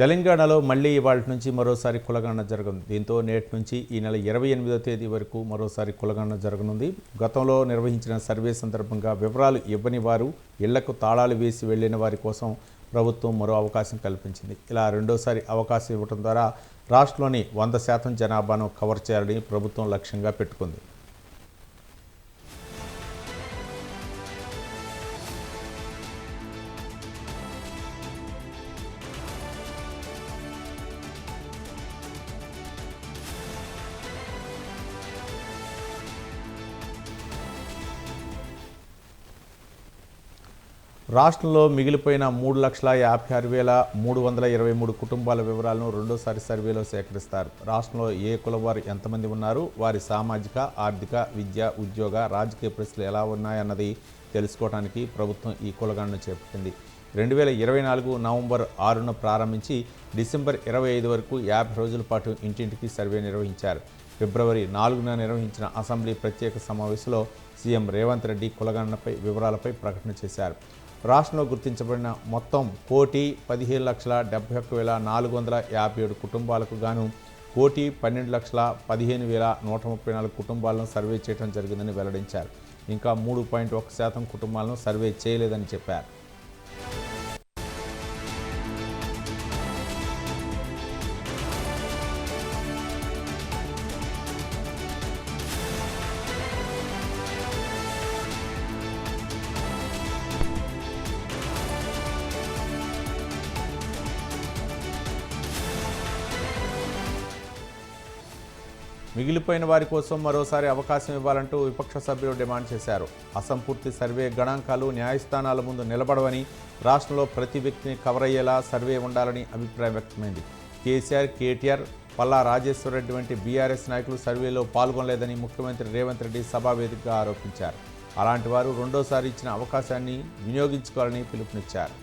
తెలంగాణలో మళ్ళీ ఇవాళ నుంచి మరోసారి కులగణన జరగనుంది. దీంతో నేటి నుంచి ఈ నెల ఇరవై ఎనిమిదో తేదీ వరకు మరోసారి కులగణన జరగనుంది. గతంలో నిర్వహించిన సర్వే సందర్భంగా వివరాలు ఇవ్వని వారు ఇళ్ళకు తాళాలు వేసి వెళ్ళిన వారి కోసం ప్రభుత్వం మరో అవకాశం కల్పించింది. ఇలా రెండోసారి అవకాశం ఇవ్వడం ద్వారా రాష్ట్రంలోని వంద శాతం జనాభాను కవర్ చేయాలని ప్రభుత్వం లక్ష్యంగా పెట్టుకుంది. రాష్ట్రంలో మిగిలిపోయిన మూడు లక్షల యాభై ఆరు వేల మూడు వందల ఇరవై మూడు కుటుంబాల వివరాలను రెండోసారి సర్వేలో సేకరిస్తారు. రాష్ట్రంలో ఏ కులం వారు ఎంతమంది ఉన్నారు? వారి సామాజిక ఆర్థిక విద్య ఉద్యోగ రాజకీయ పరిస్థితులు ఎలా ఉన్నాయన్నది తెలుసుకోవడానికి ప్రభుత్వం ఈ కులగణను చేపట్టింది. రెండు వేల ఇరవై నాలుగు నవంబర్ ఆరున ప్రారంభించి డిసెంబర్ ఇరవై ఐదు వరకు యాభై రోజుల పాటు ఇంటింటికి సర్వే నిర్వహించారు. ఫిబ్రవరి నాలుగున నిర్వహించిన అసెంబ్లీ ప్రత్యేక సమావేశంలో సీఎం రేవంత్ రెడ్డి కులగణనపై వివరాలపై ప్రకటన చేశారు. రాష్ట్రంలో గుర్తించబడిన మొత్తం కోటి పదిహేను లక్షల డెబ్బై ఒక్క వేల నాలుగు వందల యాభై ఏడు కుటుంబాలకు గాను కోటి పన్నెండు లక్షల పదిహేను వేల నూట ముప్పై నాలుగు కుటుంబాలను సర్వే చేయడం జరిగిందని వెల్లడించారు. ఇంకా మూడు పాయింట్ ఒక శాతం కుటుంబాలను సర్వే చేయలేదని చెప్పారు. మిగిలిపోయిన వారి కోసం మరోసారి అవకాశం ఇవ్వాలంటూ విపక్ష సభ్యులు డిమాండ్ చేశారు. అసంపూర్తి సర్వే గణాంకాలు న్యాయస్థానాల ముందు నిలబడవని రాష్ట్రంలో ప్రతి వ్యక్తిని కవర్ అయ్యేలా సర్వే ఉండాలని అభిప్రాయం వ్యక్తమైంది. కేసీఆర్ కేటీఆర్ పల్లా రాజేశ్వరరెడ్డి వంటి బీఆర్ఎస్ నాయకులు సర్వేలో పాల్గొనలేదని ముఖ్యమంత్రి రేవంత్ రెడ్డి సభా వేదికగా ఆరోపించారు. అలాంటి వారు రెండోసారి ఇచ్చిన అవకాశాన్ని వినియోగించుకోవాలని పిలుపునిచ్చారు.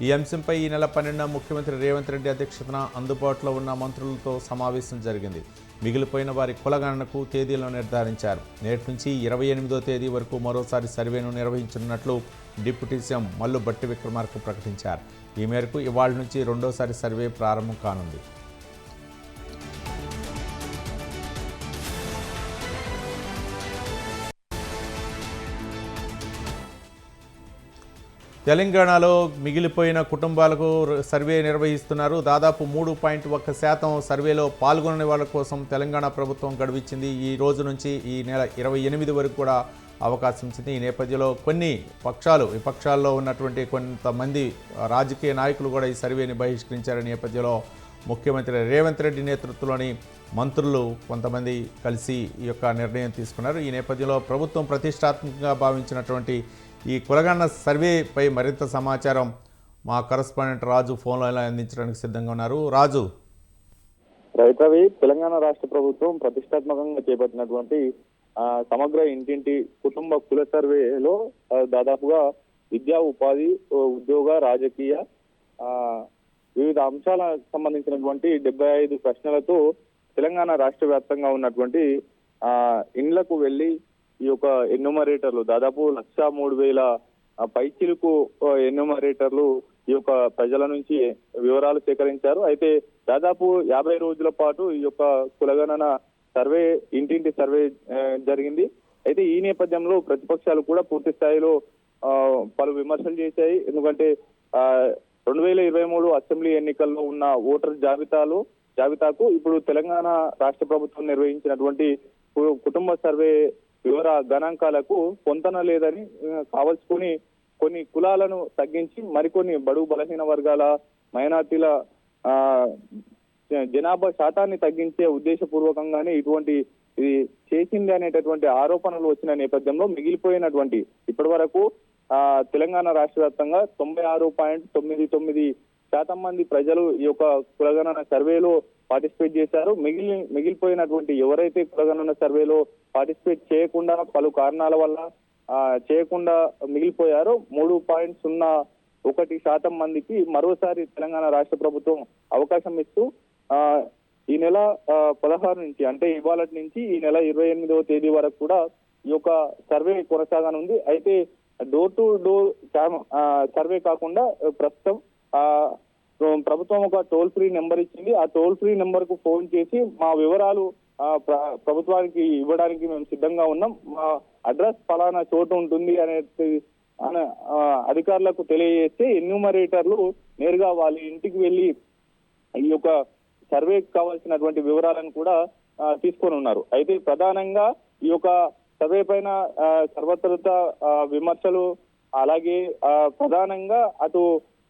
ఈ అంశంపై ఈ నెల పన్నెండున ముఖ్యమంత్రి రేవంత్ రెడ్డి అధ్యక్షతన అందుబాటులో ఉన్న మంత్రులతో సమావేశం జరిగింది. మిగిలిపోయిన వారి కులగణనకు తేదీలను నిర్ధారించారు. నేటి నుంచి ఇరవై ఎనిమిదో తేదీ వరకు మరోసారి సర్వేను నిర్వహించనున్నట్లు డిప్యూటీ సీఎం మల్లు బట్టి విక్రమార్క ప్రకటించారు. ఈ మేరకు ఇవాళ నుంచి రెండోసారి సర్వే ప్రారంభం కానుంది. తెలంగాణలో మిగిలిపోయిన కుటుంబాలకు సర్వే నిర్వహిస్తున్నారు. దాదాపు మూడు పాయింట్ ఒక్క శాతం సర్వేలో పాల్గొనని వాళ్ళ కోసం తెలంగాణ ప్రభుత్వం గడువిచ్చింది. ఈ రోజు నుంచి ఈ నెల ఇరవై ఎనిమిది వరకు కూడా అవకాశం ఇచ్చింది. ఈ నేపథ్యంలో కొన్ని పక్షాలు విపక్షాల్లో ఉన్నటువంటి కొంతమంది రాజకీయ నాయకులు కూడా ఈ సర్వేని బహిష్కరించారు నేపథ్యంలో ముఖ్యమంత్రి రేవంత్ రెడ్డి నేతృత్వంలోని మంత్రులు కొంతమంది కలిసి ఈ యొక్క నిర్ణయం తీసుకున్నారు. ఈ నేపథ్యంలో ప్రభుత్వం ప్రతిష్టాత్మకంగా భావించినటువంటి ఈ కులగన్న సర్వేపై మరింత సమాచారం మా కరస్పాండెంట్ రాజు ఫోన్లో అందించడానికి సిద్ధంగా ఉన్నారు? రాజు. రైతవి తెలంగాణ రాష్ట్ర ప్రభుత్వం ప్రతిష్టాత్మకంగా చేపట్టినటువంటి సమగ్ర ఇంటింటి కుటుంబ కుల సర్వేలో దాదాపుగా విద్యా ఉపాధి ఉద్యోగ రాజకీయ వివిధ అంశాలకు సంబంధించినటువంటి డెబ్బై ఐదు ప్రశ్నలతో తెలంగాణ రాష్ట్ర వ్యాప్తంగా ఉన్నటువంటి ఇండ్లకు వెళ్ళి ఈ యొక్క ఎన్యూమరేటర్లు దాదాపు లక్ష మూడు వేల ఆ, పైచిలుకు ఎన్యూమరేటర్లు ఈ యొక్క ప్రజల నుంచి వివరాలు సేకరించారు. అయితే దాదాపు యాభై రోజుల పాటు ఈ యొక్క కులగణన సర్వే ఇంటింటి సర్వే జరిగింది. అయితే ఈ నేపథ్యంలో ప్రతిపక్షాలు కూడా పూర్తి స్థాయిలో పలు విమర్శలు చేశాయి. ఎందుకంటే ఆ రెండు వేల ఇరవై మూడు అసెంబ్లీ ఎన్నికల్లో ఉన్న ఓటర్ జాబితాలు జాబితాకు ఇప్పుడు తెలంగాణ రాష్ట్ర ప్రభుత్వం నిర్వహించినటువంటి కు- కుటుంబ సర్వే వివర గణాంకాలకు పొంతన లేదని కావలసుకుని కొన్ని కులాలను తగ్గించి మరికొన్ని బడుగు బలహీన వర్గాల మైనార్టీల ఆ జనాభా శాతాన్ని తగ్గించే ఉద్దేశపూర్వకంగానే ఇటువంటి ఇది చేసింది అనేటటువంటి ఆరోపణలు వచ్చిన నేపథ్యంలో మిగిలిపోయినటువంటి ఇప్పటి వరకు ఆ తెలంగాణ రాష్ట్ర వ్యాప్తంగా తొంభై ఆరు పాయింట్ తొమ్మిది తొమ్మిది శాతం మంది ప్రజలు ఈ యొక్క కులగణన సర్వేలో పార్టిసిపేట్ చేశారు. మిగిలి మిగిలిపోయినటువంటి ఎవరైతే కులగణన సర్వేలో పార్టిసిపేట్ చేయకుండా పలు కారణాల వల్ల చేయకుండా మిగిలిపోయారో మూడు పాయింట్ సున్నా ఒకటి శాతం మందికి మరోసారి తెలంగాణ రాష్ట్ర ప్రభుత్వం అవకాశం ఇస్తూ ఈ నెల పదహారు నుంచి అంటే ఇవాళ నుంచి ఈ నెల ఇరవై ఎనిమిదవ తేదీ వరకు కూడా ఈ యొక్క సర్వే కొనసాగనుంది. అయితే డోర్ టు డోర్ సర్వే కాకుండా ప్రస్తుతం ప్రభుత్వం ఒక టోల్ ఫ్రీ నెంబర్ ఇచ్చింది. ఆ టోల్ ఫ్రీ నెంబర్కు ఫోన్ చేసి మా వివరాలు ప్రభుత్వానికి ఇవ్వడానికి మేము సిద్ధంగా ఉన్నాం. మా అడ్రస్ ఫలానా చోటు ఉంటుంది అనేది అధికారులకు తెలియజేస్తే ఎన్యూమరేటర్లు నేరుగా వాళ్ళ ఇంటికి వెళ్ళి ఈ యొక్క సర్వేకి కావాల్సినటువంటి వివరాలను కూడా తీసుకొని ఉన్నారు. అయితే ప్రధానంగా ఈ యొక్క సర్వే పైన సర్వత్రత విమర్శలు అలాగే ప్రధానంగా అటు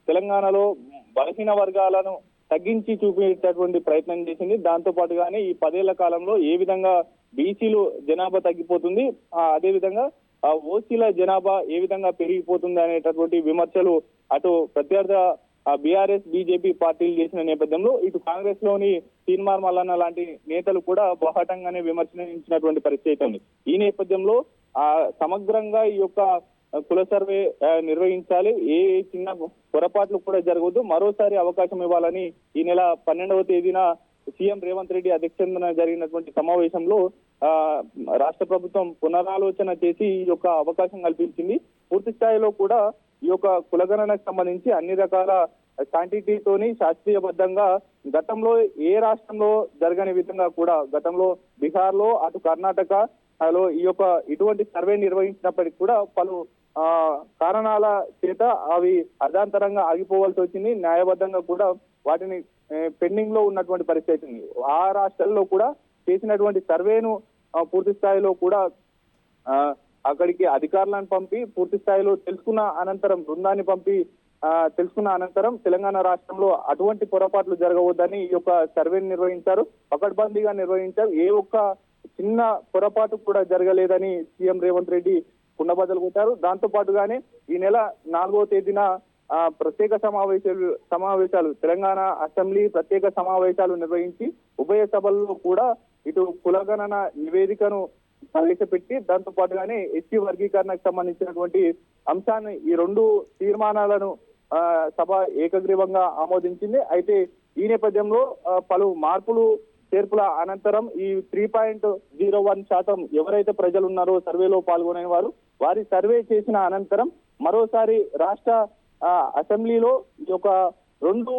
తెలంగాణలో బలహీన వర్గాలను తగ్గించి చూపేటటువంటి ప్రయత్నం చేసింది. దాంతో పాటుగానే ఈ పదేళ్ళ కాలంలో ఏ విధంగా బీసీలు జనాభా తగ్గిపోతుంది అదే విధంగా ఆ ఓసీల జనాభా ఏ విధంగా పెరిగిపోతుంది అనేటటువంటి విమర్శలు అటు ప్రత్యర్థ బీఆర్ఎస్ బీజేపీ పార్టీలు చేసిన నేపథ్యంలో ఇటు కాంగ్రెస్లోని తీన్మార్ మల్లన్న లాంటి నేతలు కూడా బాహటంగానే విమర్శించినటువంటి పరిస్థితి ఉంది. ఈ నేపథ్యంలో ఆ సమగ్రంగా ఈ యొక్క కుల సర్వే నిర్వహించాలి. ఏ చిన్న పొరపాట్లు కూడా జరగవద్దు. మరోసారి అవకాశం ఇవ్వాలని ఈ నెల పన్నెండవ తేదీన సీఎం రేవంత్ రెడ్డి అధ్యక్షతన జరిగినటువంటి సమావేశంలో రాష్ట్ర ప్రభుత్వం పునరాలోచన చేసి ఈ యొక్క అవకాశం కల్పించింది. పూర్తి స్థాయిలో కూడా ఈ యొక్క కులగణనకు సంబంధించి అన్ని రకాల క్వాంటిటీతోని శాస్త్రీయబద్ధంగా గతంలో ఏ రాష్ట్రంలో జరగని విధంగా కూడా గతంలో బీహార్లో అటు కర్ణాటక లో ఈ యొక్క ఇటువంటి సర్వే నిర్వహించినప్పటికీ కూడా పలు కారణాల చేత అవి అర్ధాంతరంగా ఆగిపోవాల్సి వచ్చింది. న్యాయబద్ధంగా కూడా వాటిని పెండింగ్లో ఉన్నటువంటి పరిస్థితి ఉంది ఆ రాష్ట్రాల్లో కూడా చేసినటువంటి సర్వేను పూర్తి స్థాయిలో కూడా అక్కడికి అధికారులను పంపి పూర్తి స్థాయిలో తెలుసుకున్న అనంతరం బృందాన్ని పంపి తెలుసుకున్న అనంతరం తెలంగాణ రాష్ట్రంలో అటువంటి పొరపాట్లు జరగవద్దని ఈ యొక్క సర్వేని నిర్వహించారు. పకడ్బందీగా నిర్వహించారు. ఏ ఒక్క చిన్న పొరపాటు కూడా జరగలేదని సీఎం రేవంత్ రెడ్డి కుండబద్దలు కొట్టారు. దాంతో పాటుగానే ఈ నెల నాలుగో తేదీన ప్రత్యేక సమావేశాలు సమావేశాలు తెలంగాణ అసెంబ్లీ ప్రత్యేక సమావేశాలు నిర్వహించి ఉభయ సభల్లో కూడా ఇటు కులగణన నివేదికను ప్రవేశపెట్టి దాంతో పాటుగానే ఎస్సీ వర్గీకరణకు సంబంధించినటువంటి అంశాన్ని ఈ రెండు తీర్మానాలను సభ ఏకగ్రీవంగా ఆమోదించింది. అయితే ఈ నేపథ్యంలో పలు మార్పులు చేర్పుల అనంతరం ఈ త్రీ పాయింట్ జీరో వన్ శాతం ఎవరైతే ప్రజలు ఉన్నారో సర్వేలో పాల్గొనే వారు వారి సర్వే చేసిన అనంతరం మరోసారి రాష్ట్ర అసెంబ్లీలో ఈ యొక్క రెండు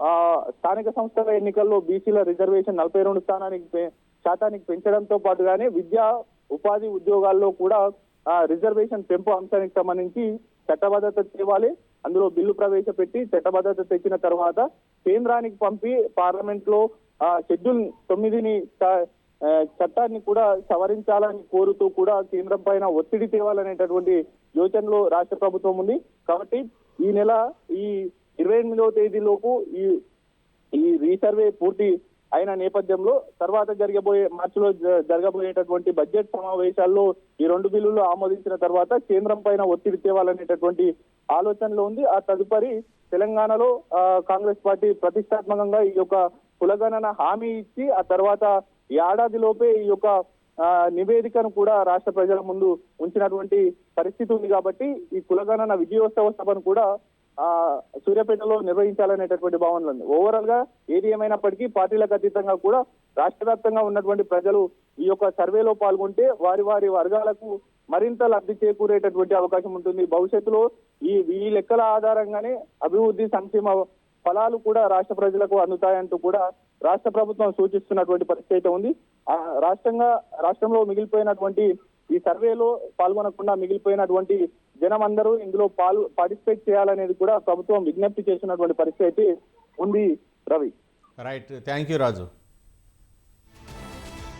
ఆ, స్థానిక సంస్థల ఎన్నికల్లో బీసీల రిజర్వేషన్ నలభై రెండు స్థానానికి శాతానికి పెంచడంతో పాటుగానే విద్యా ఉపాధి ఉద్యోగాల్లో కూడా రిజర్వేషన్ పెంపు అంశానికి సంబంధించి చట్టబద్ధత తేవాలి. అందులో బిల్లు ప్రవేశపెట్టి చట్టబద్ధత తెచ్చిన తర్వాత కేంద్రానికి పంపి పార్లమెంట్లో షెడ్యూల్ తొమ్మిదిని చట్టాన్ని కూడా సవరించాలని కోరుతూ కూడా కేంద్రం పైన ఒత్తిడి తేవాలనేటటువంటి యోచనలో రాష్ట్ర ప్రభుత్వం ఉంది. కాబట్టి ఈ నెల ఈ ఇరవై ఎనిమిదవ తేదీలోపు ఈ ఈ రీసర్వే పూర్తి అయిన నేపథ్యంలో తర్వాత జరగబోయే మార్చిలో జ- జరగబోయేటటువంటి బడ్జెట్ సమావేశాల్లో ఈ రెండు బిల్లులు ఆమోదించిన తర్వాత కేంద్రం పైన ఒత్తిడి తేవాలనేటటువంటి ఆలోచనలో ఉంది. ఆ తదుపరి తెలంగాణలో ఆ, కాంగ్రెస్ పార్టీ ప్రతిష్టాత్మకంగా ఈ యొక్క కులగణన హామీ ఇచ్చి ఆ తర్వాత ఏడాదిలోపే ఏడాది లోపే ఈ యొక్క నివేదికను కూడా రాష్ట్ర ప్రజల ముందు ఉంచినటువంటి పరిస్థితి ఉంది కాబట్టి ఈ కులగణన విజయోత్సవ సభను కూడా ఆ సూర్యాపేటలో నిర్వహించాలనేటటువంటి భావనలు ఉంది. ఓవరాల్గా ఏది ఏమైనప్పటికీ పార్టీలకు అతీతంగా కూడా రాష్ట్ర వ్యాప్తంగా ఉన్నటువంటి ప్రజలు ఈ యొక్క సర్వేలో పాల్గొంటే వారి వారి వర్గాలకు మరింత లబ్ధి చేకూరేటటువంటి అవకాశం ఉంటుంది. భవిష్యత్తులో ఈ ఈ లెక్కల ఆధారంగానే అభివృద్ధి సంక్షేమ ఫలాలు కూడా రాష్ట్ర ప్రజలకు అందుతాయంటూ కూడా రాష్ట్ర ప్రభుత్వం సూచిస్తున్నటువంటి పరిస్థితి అయితే ఉంది. ఆ రాష్ట్రంగా రాష్ట్రంలో మిగిలిపోయినటువంటి ఈ సర్వేలో పాల్గొనకుండా మిగిలిపోయినటువంటి జనం అందరూ ఇందులో పాల్ పార్టిసిపేట్ చేయాలనేది కూడా ప్రభుత్వం విజ్ఞప్తి చేసినటువంటి పరిస్థితి అయితే ఉంది Ravi. Right thank you Raju